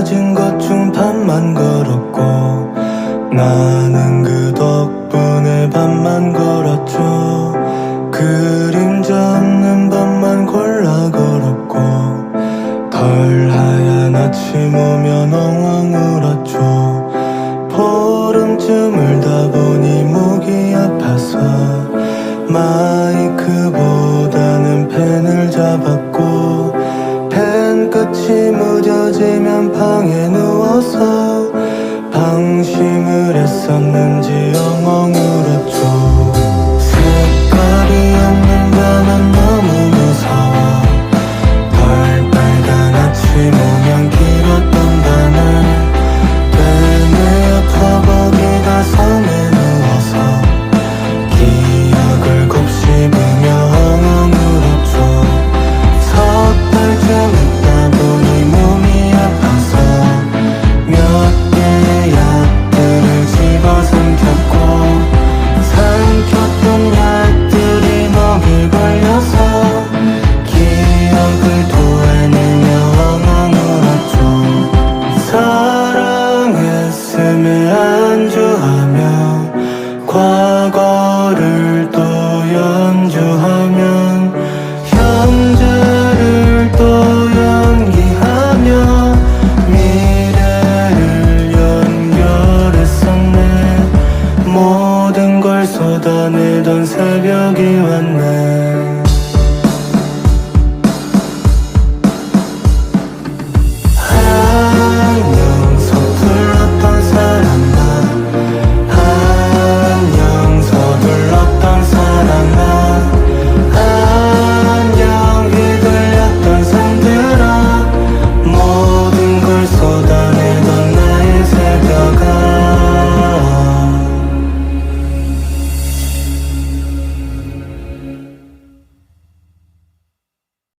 가진 것중 반만 걸었고 나는 그 덕분에 반만 걸었죠. 그림자 없는 밤만 골라 걸었고 덜 하얀 아침 오면 엉엉 울었죠. 보름쯤 울다 보니 목이 아파서 마이크보다는 펜을 잡았고 펜 끝이 무뎌지면 방에 누워서 방심을 했었는지 엉엉 울었죠 쏟아내던 새벽이 왔네